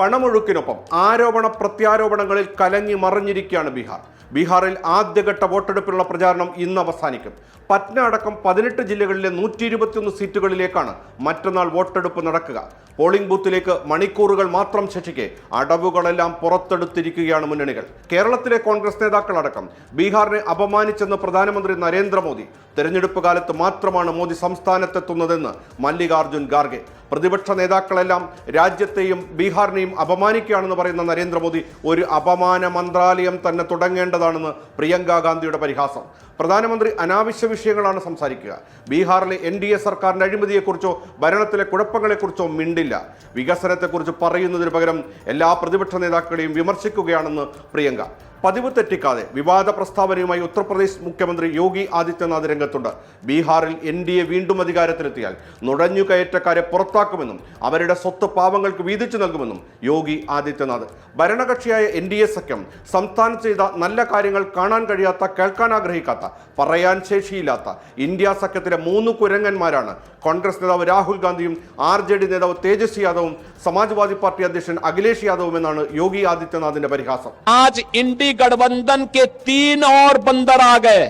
പണമൊഴുക്കിനൊപ്പം ആരോപണ പ്രത്യാരോപണങ്ങളിൽ കലങ്ങി മറിഞ്ഞിരിക്കുകയാണ് ബീഹാർ. ബീഹാറിൽ ആദ്യഘട്ട വോട്ടെടുപ്പിനുള്ള പ്രചാരണം ഇന്ന് അവസാനിക്കും. പറ്റ്ന അടക്കം പതിനെട്ട് ജില്ലകളിലെ നൂറ്റി ഇരുപത്തിയൊന്ന് സീറ്റുകളിലേക്കാണ് മറ്റന്നാൾ വോട്ടെടുപ്പ് നടക്കുക. പോളിംഗ് ബൂത്തിലേക്ക് മണിക്കൂറുകൾ മാത്രം ശേഷിക്കെ അടവുകളെല്ലാം പുറത്തെടുത്തിരിക്കുകയാണ് മുന്നണികൾ. കേരളത്തിലെ കോൺഗ്രസ് നേതാക്കളടക്കം ബീഹാറിനെ അപമാനിച്ചെന്ന് പ്രധാനമന്ത്രി നരേന്ദ്രമോദി. തെരഞ്ഞെടുപ്പ് കാലത്ത് മാത്രമാണ് മോദി സംസ്ഥാനത്തെത്തുന്നതെന്ന് മല്ലികാർജുൻ ഖാർഗെ. പ്രതിപക്ഷ നേതാക്കളെല്ലാം രാജ്യത്തെയും ബീഹാറിനെയും അപമാനിക്കുകയാണെന്ന് പറയുന്ന നരേന്ദ്രമോദി ഒരു അപമാന മന്ത്രാലയം തന്നെ തുടങ്ങേണ്ടതാണെന്ന് പ്രിയങ്ക ഗാന്ധിയുടെ പരിഹാസം. പ്രധാനമന്ത്രി അനാവശ്യ വിഷയങ്ങളാണ് സംസാരിക്കുക. ബീഹാറിലെ എൻ ഡി എ സർക്കാരിന്റെ അഴിമതിയെക്കുറിച്ചോ ഭരണത്തിലെ കുഴപ്പങ്ങളെക്കുറിച്ചോ മിണ്ടില്ല. വികസനത്തെക്കുറിച്ച് പറയുന്നതിന് പകരം എല്ലാ പ്രതിപക്ഷ നേതാക്കളെയും വിമർശിക്കുകയാണെന്ന് പ്രിയങ്ക. പതിവ് തെറ്റിക്കാതെ വിവാദ പ്രസ്താവനയുമായി ഉത്തർപ്രദേശ് മുഖ്യമന്ത്രി യോഗി ആദിത്യനാഥ് രംഗത്തുണ്ട്. ബീഹാറിൽ എൻ ഡി എ വീണ്ടും അധികാരത്തിലെത്തിയാൽ നുഴഞ്ഞുകയറ്റക്കാരെ പുറത്താക്കുമെന്നും അവരുടെ സ്വത്ത് പാവങ്ങൾക്ക് വീതിച്ചു നൽകുമെന്നും യോഗി ആദിത്യനാഥ്. ഭരണകക്ഷിയായ എൻ ഡി എ സഖ്യം സംസ്ഥാനം ചെയ്ത നല്ല കാര്യങ്ങൾ കാണാൻ കഴിയാത്ത കേൾക്കാൻ ആഗ്രഹിക്കാത്ത പറയാൻ ശേഷിയില്ലാത്ത ഇന്ത്യ സഖ്യത്തിലെ മൂന്ന് കുരങ്ങന്മാരാണ് കോൺഗ്രസ് നേതാവ് രാഹുൽ ഗാന്ധിയും ആർ ജെ ഡി നേതാവ് തേജസ്വി യാദവും സമാജ്വാദി പാർട്ടി അധ്യക്ഷൻ അഖിലേഷ് യാദവും എന്നാണ് യോഗി ആദിത്യനാഥിന്റെ പരിഹാസം. ആജ് आज इंडी गठबंधन के तीन और बंदर आ गए।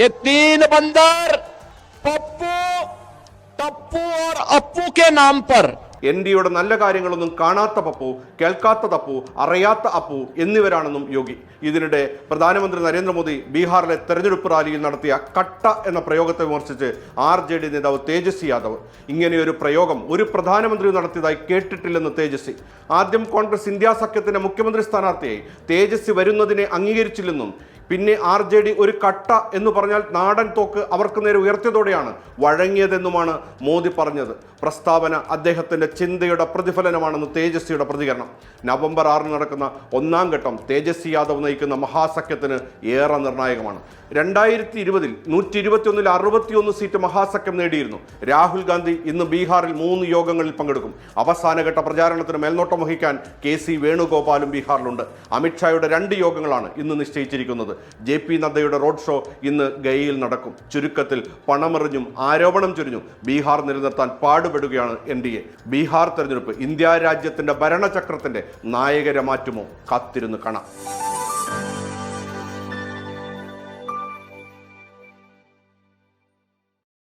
ये तीन बंदर पप्पू, टप्पू और अप्पू के नाम पर എൻ ഡിയുടെ നല്ല കാര്യങ്ങളൊന്നും കാണാത്ത പപ്പു കേൾക്കാത്ത തപ്പു അറിയാത്ത അപ്പു എന്നിവരാണെന്നും യോഗി. ഇതിനിടെ പ്രധാനമന്ത്രി നരേന്ദ്രമോദി ബീഹാറിലെ തെരഞ്ഞെടുപ്പ് റാലിയിൽ നടത്തിയ കട്ട എന്ന പ്രയോഗത്തെ വിമർശിച്ച് ആർ ജെ ഡി നേതാവ് തേജസ്വി യാദവ്. ഇങ്ങനെയൊരു പ്രയോഗം ഒരു പ്രധാനമന്ത്രി നടത്തിയതായി കേട്ടിട്ടില്ലെന്ന് തേജസ്വി. ആദ്യം കോൺഗ്രസ് ഇന്ത്യ സഖ്യത്തിന്റെ മുഖ്യമന്ത്രി സ്ഥാനാർത്ഥിയായി. തേജസ്വി വരുന്നതിനെ അംഗീകരിച്ചില്ലെന്നും പിന്നെ ആർ ജെ ഡി ഒരു കട്ട എന്ന് പറഞ്ഞാൽ നാടൻ തോക്ക് അവർക്ക് നേരെ ഉയർത്തിയതോടെയാണ് വഴങ്ങിയതെന്നുമാണ് മോദി പറഞ്ഞത്. പ്രസ്താവന അദ്ദേഹത്തിന്റെ ചിന്തയുടെ പ്രതിഫലനമാണെന്ന് തേജസ്വിയുടെ പ്രതികരണം. നവംബർ ആറിന് നടക്കുന്ന ഒന്നാം ഘട്ടം തേജസ്വി യാദവ് നയിക്കുന്ന മഹാസഖ്യത്തിന് ഏറെ നിർണായകമാണ്. രണ്ടായിരത്തി ഇരുപതിൽ നൂറ്റി ഇരുപത്തിയൊന്നിൽ അറുപത്തിയൊന്ന് സീറ്റ് മഹാസഖ്യം നേടിയിരുന്നു. രാഹുൽ ഗാന്ധി ഇന്ന് ബീഹാറിൽ മൂന്ന് യോഗങ്ങളിൽ പങ്കെടുക്കും. അവസാനഘട്ട പ്രചാരണത്തിന് മേൽനോട്ടം വഹിക്കാൻ കെ സി വേണുഗോപാലും ബീഹാറിലുണ്ട്. അമിത്ഷായുടെ രണ്ട് യോഗങ്ങളാണ് ഇന്ന് നിശ്ചയിച്ചിരിക്കുന്നത്. ജെ പി നദ്ദയുടെ റോഡ് ഷോ ഇന്ന് ഗയയിൽ നടക്കും. ചുരുക്കത്തിൽ പണമെറിഞ്ഞും ആരോപണം ചൊരിഞ്ഞും ബീഹാർ നിലനിർത്താൻ പാടുപെടുകയാണ് എൻ ഡി എ. ബീഹാർ തെരഞ്ഞെടുപ്പ് ഇന്ത്യ രാജ്യത്തിന്റെ ഭരണചക്രത്തിന്റെ നായകരെ മാറ്റുമോ? കാത്തിരുന്ന് കാണാം.